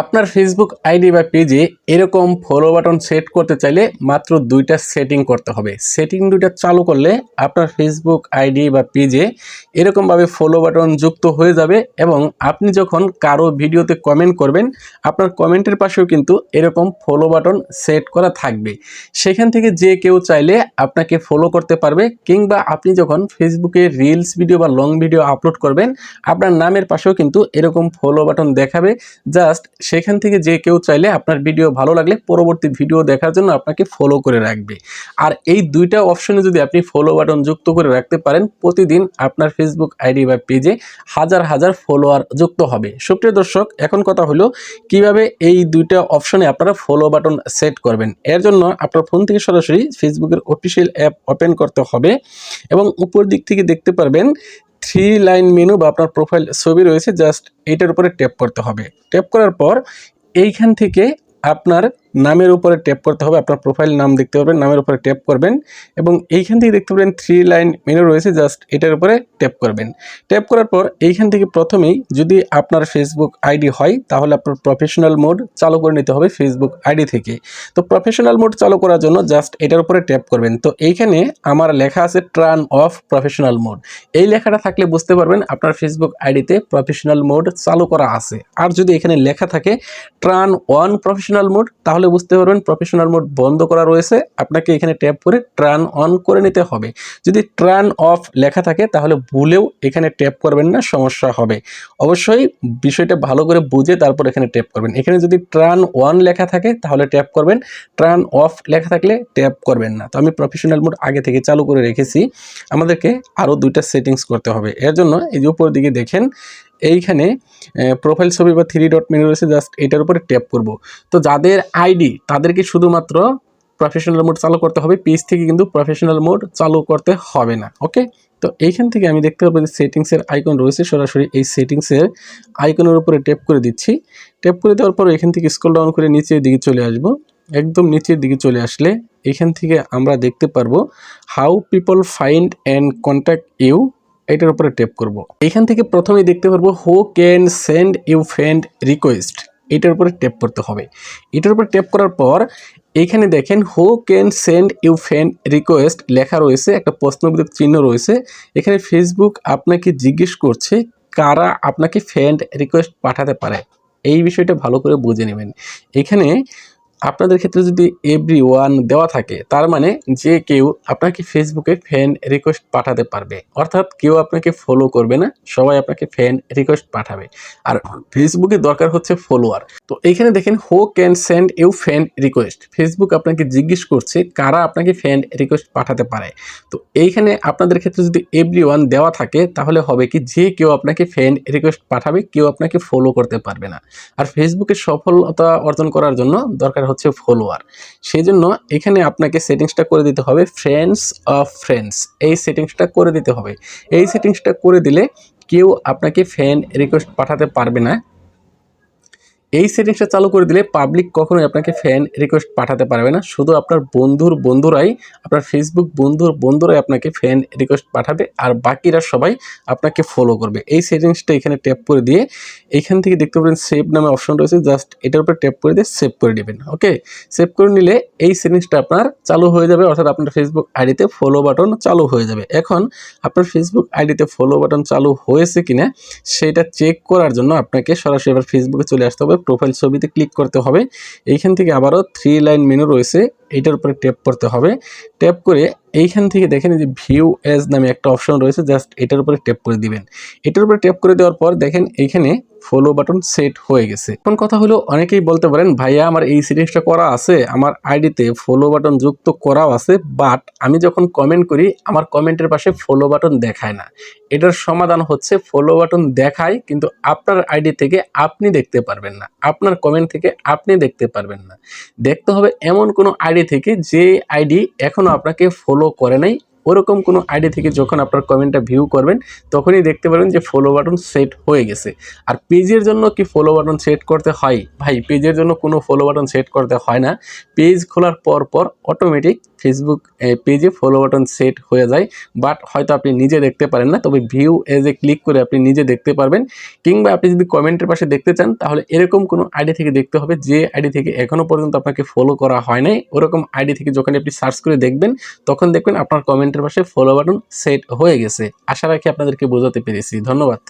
আপনার Facebook ID বা পেজে এরকম ফলো বাটন সেট করতে চাইলে মাত্র দুইটা সেটিং করতে হবে। সেটিং দুইটা চালু করলে আপনার ফেসবুক আইডি বা পেজে এরকমভাবে ফলো বাটন যুক্ত হয়ে যাবে এবং আপনি যখন কারও ভিডিওতে কমেন্ট করবেন, আপনার কমেন্টের পাশেও কিন্তু এরকম ফলো বাটন সেট করা থাকবে। সেখান থেকে যে কেউ চাইলে আপনাকে ফলো করতে পারবে কিংবা আপনি যখন ফেসবুকে রিলস ভিডিও বা লং ভিডিও আপলোড করবেন, আপনার নামের পাশেও কিন্তু এরকম ফলো বাটন দেখাবে। জাস্ট সেখান থেকে যে কেউ চাইলে আপনার ভিডিও ভালো লাগলে পরবর্তী ভিডিও দেখার জন্য আপনাকে ফলো করে রাখবে। আর এই দুইটা অপশনে যদি আপনি ফলো বাটন যুক্ত করে রাখতে পারেন, প্রতিদিন আপনার ফেসবুক আইডি বা পেজে হাজার হাজার ফলোয়ার যুক্ত হবে। সুপ্রিয় দর্শক, এখন কথা হলো কীভাবে এই দুইটা অপশনে আপনারা ফলো বাটন সেট করবেন। এর জন্য আপনার ফোন থেকে সরাসরি ফেসবুকের অফিসিয়াল অ্যাপ ওপেন করতে হবে এবং উপর দিক থেকে দেখতে পারবেন থ্রি লাইন মেনু বা আপনার প্রোফাইল ছবি রয়েছে জাস্ট এটার উপরে ট্যাপ করতে হবে। ট্যাপ করার পর এইখান থেকে আপনার নামের উপরে ট্যাপ করতে হবে, আপনার প্রোফাইল নাম দেখতে পারবেন, নামের উপরে ট্যাপ করবেন এবং এইখান থেকে দেখতে পাবেন থ্রি লাইন মেনু রয়েছে জাস্ট এটার উপরে ট্যাপ করবেন। ট্যাপ করার পর এইখান থেকে প্রথমেই যদি আপনার ফেসবুক আইডি হয়, তাহলে আপনার প্রফেশনাল মোড চালু করে নিতে হবে ফেসবুক আইডি থেকে। তো প্রফেশনাল মোড চালু করার জন্য জাস্ট এটার উপরে ট্যাপ করবেন। তো এইখানে আমার লেখা আছে ট্রান অফ প্রফেশনাল মোড এই লেখাটা থাকলে বুঝতে পারবেন আপনার ফেসবুক আইডিতে প্রফেশনাল মোড চালু করা আছে। আর যদি এখানে লেখা থাকে ট্রান অন প্রফেশনাল মোড তাহলে বুঝতে পারবেন প্রফেশনাল মোড বন্ধ করা রয়েছে। আপনাকে এখানে ট্যাপ করে ট্রান অন করে নিতে হবে। যদি ট্রান অফ লেখা থাকে, তাহলে ভুলেও এখানে ট্যাপ করবেন না, সমস্যা হবে। অবশ্যই বিষয়টা ভালো করে বুঝে তারপর এখানে ট্যাপ করবেন। এখানে যদি ট্রান ওয়ান লেখা থাকে, তাহলে ট্যাপ করবেন। ট্রান অফ লেখা থাকলে ট্যাপ করবেন না। তো আমি প্রফেশনাল মোড আগে থেকে চালু করে রেখেছি। আমাদেরকে আরও দুইটা সেটিংস করতে হবে। এর জন্য এই যে উপর দিকে দেখেন এইখানে প্রোফাইল ছবি বা থ্রি ডট মেনু রয়েছে জাস্ট এটার উপরে ট্যাপ করব। তো যাদের আইডি তাদেরকে শুধুমাত্র প্রফেশনাল মোড চালু করতে হবে পেজ থেকে কিন্তু প্রফেশনাল মোড চালু করতে হবে না ওকে তো এইখান থেকে আমি দেখতে পাবো যে সেটিংসের আইকন রয়েছে, সরাসরি এই সেটিংসের আইকনের উপরে ট্যাপ করে দিচ্ছি। ট্যাপ করে দেওয়ার পর এখান থেকে স্ক্রল ডাউন করে নিচের দিকে চলে আসব। একদম নিচের দিকে চলে আসলে এখান থেকে আমরা দেখতে পারব how people find and contact you এটার উপরে ট্যাপ করব। এখান থেকে প্রথমেই দেখতে পারব who can send you friend request এটার উপরে ট্যাপ করতে হবে। এটার উপরে ট্যাপ করার পর এইখানে দেখেন who can send you friend request লেখা রয়েছে, একটা প্রশ্নবোধক চিহ্ন রয়েছে। এখানে ফেসবুক আপনাকে জিজ্ঞেস করছে কারা আপনাকে ফ্রেন্ড রিকোয়েস্ট পাঠাতে পারে। এই বিষয়টা ভালো করে বুঝে নেবেন। এখানে আপনাদের ক্ষেত্রে যদি এভরি ওয়ান দেওয়া থাকে, তার মানে যে কেউ আপনাকে ফেসবুকে ফ্যান রিকোয়েস্ট পাঠাতে পারবে। অর্থাৎ কেউ আপনাকে ফলো করবে না, সবাই আপনাকে ফ্যান রিকোয়েস্ট পাঠাবে। আর ফেসবুকে দরকার হচ্ছে ফলোয়ার তো এইখানে দেখেন who can send you fan request Facebook আপনাকে জিজ্ঞেস করছে, কারা আপনাকে ফ্যান রিকোয়েস্ট পাঠাতে পারে? তো এইখানে আপনাদের ক্ষেত্রে যদি এভরি ওয়ান দেওয়া থাকে, তাহলে হবে কি, যে কেউ আপনাকে ফ্যান রিকোয়েস্ট পাঠাবে, কেউ আপনাকে ফলো করতে পারবে না। আর ফেসবুকে সফলতা অর্জন করার জন্য দরকার হচ্ছে ফলোয়ার সেই জন্য এখানে আপনাকে সেটিংসটা করে দিতে হবে ফ্রেন্ডস অফ ফ্রেন্ডস এই সেটিংসটা করে দিতে হবে। এই সেটিংসটা করে দিলে কেউ আপনাকে ফ্যান রিকোয়েস্ট পাঠাতে পারবে না। এই সেটিংসটা চালু করে দিলে পাবলিক কখনোই আপনাকে ফ্যান রিকোয়েস্ট পাঠাতে পারবে না। শুধু আপনার বন্ধুর বন্ধুরাই, আপনার ফেসবুক বন্ধুর বন্ধুরাই আপনাকে ফ্যান রিকোয়েস্ট পাঠাবে আর বাকিরা সবাই আপনাকে ফলো করবে। এই সেটিংসটা এখানে ট্যাপ করে দিয়ে এইখান থেকে দেখতে পাবেন সেভ নামে অপশন রয়েছে জাস্ট এটার উপরে ট্যাপ করে দিয়ে সেভ করে নেবেন ওকে সেভ করে নিলে এই সেটিংসটা আপনার চালু হয়ে যাবে, অর্থাৎ আপনার ফেসবুক আইডিতে ফলো বাটন চালু হয়ে যাবে। এখন আপনার ফেসবুক আইডিতে ফলো বাটন চালু হয়েছে কিনা, সেটা চেক করার জন্য আপনাকে সরাসরি এবার ফেসবুকে চলে আসতে হবে। প্রোফাইল ছবিতে ক্লিক করতে হবে। এইখান থেকে আবারও থ্রি লাইন মেনু রয়েছে এটার উপরে ট্যাপ করতে হবে। ট্যাপ করে এইখান থেকে দেখেন যে ভিউ এজ নামে একটা অপশন রয়েছে জাস্ট এটার উপরে ট্যাপ করে দিবেন। এটার উপরে ট্যাপ করে দেওয়ার পর দেখেন এইখানে ফলো বাটন সেট হয়ে গেছে। এখন কথা হলো, অনেকেই বলতে পারেন, ভাইয়া, আমার এই সিরিজটা করা আছে, আমার আইডিতে ফলো বাটন যুক্ত করাও আছে বাট আমি যখন কমেন্ট করি, আমার কমেন্টের পাশে ফলো বাটন দেখায় না। এটার সমাধান হচ্ছে ফলো বাটন দেখায়, কিন্তু আপনার আইডি থেকে আপনি দেখতে পারবেন না। আপনার কমেন্ট থেকে আপনি দেখতে পারবেন না। দেখতে হবে এমন কোনো আইডি থেকে যে আইডি এখনও আপনাকে ফলো করে নাই। ওরকম কোনো আইডি থেকে যখন আপনার কমেন্টটা ভিউ করবেন, তখনই দেখতে পারবেন যে ফলো বাটন সেট হয়ে গেছে। আর পেজের জন্য কি ফলো বাটন সেট করতে হয়? ভাই পেজের জন্য কোনো ফলো বাটন সেট করতে হয় না। পেজ খোলার পর পর অটোমেটিক ফেসবুক পেজে ফলো বাটন সেট হয়ে যায়। বাট হয়তো আপনি নিজে দেখতে পারেন না, তবে ভিউ এজে ক্লিক করে আপনি নিজে দেখতে পারবেন। কিংবা আপনি যদি কমেন্টের পাশে দেখতে চান, তাহলে এরকম কোনো আইডি থেকে দেখতে হবে যে আইডি থেকে এখনও পর্যন্ত আপনাকে ফলো করা হয় নাই। ওরকম আইডি থেকে যখন আপনি সার্চ করে দেখবেন, তখন দেখবেন আপনার কমেন্টের পাশে ফলো বাটন সেট হয়ে গেছে। আশা রাখি আপনাদেরকে বোঝাতে পেরেছি। ধন্যবাদ।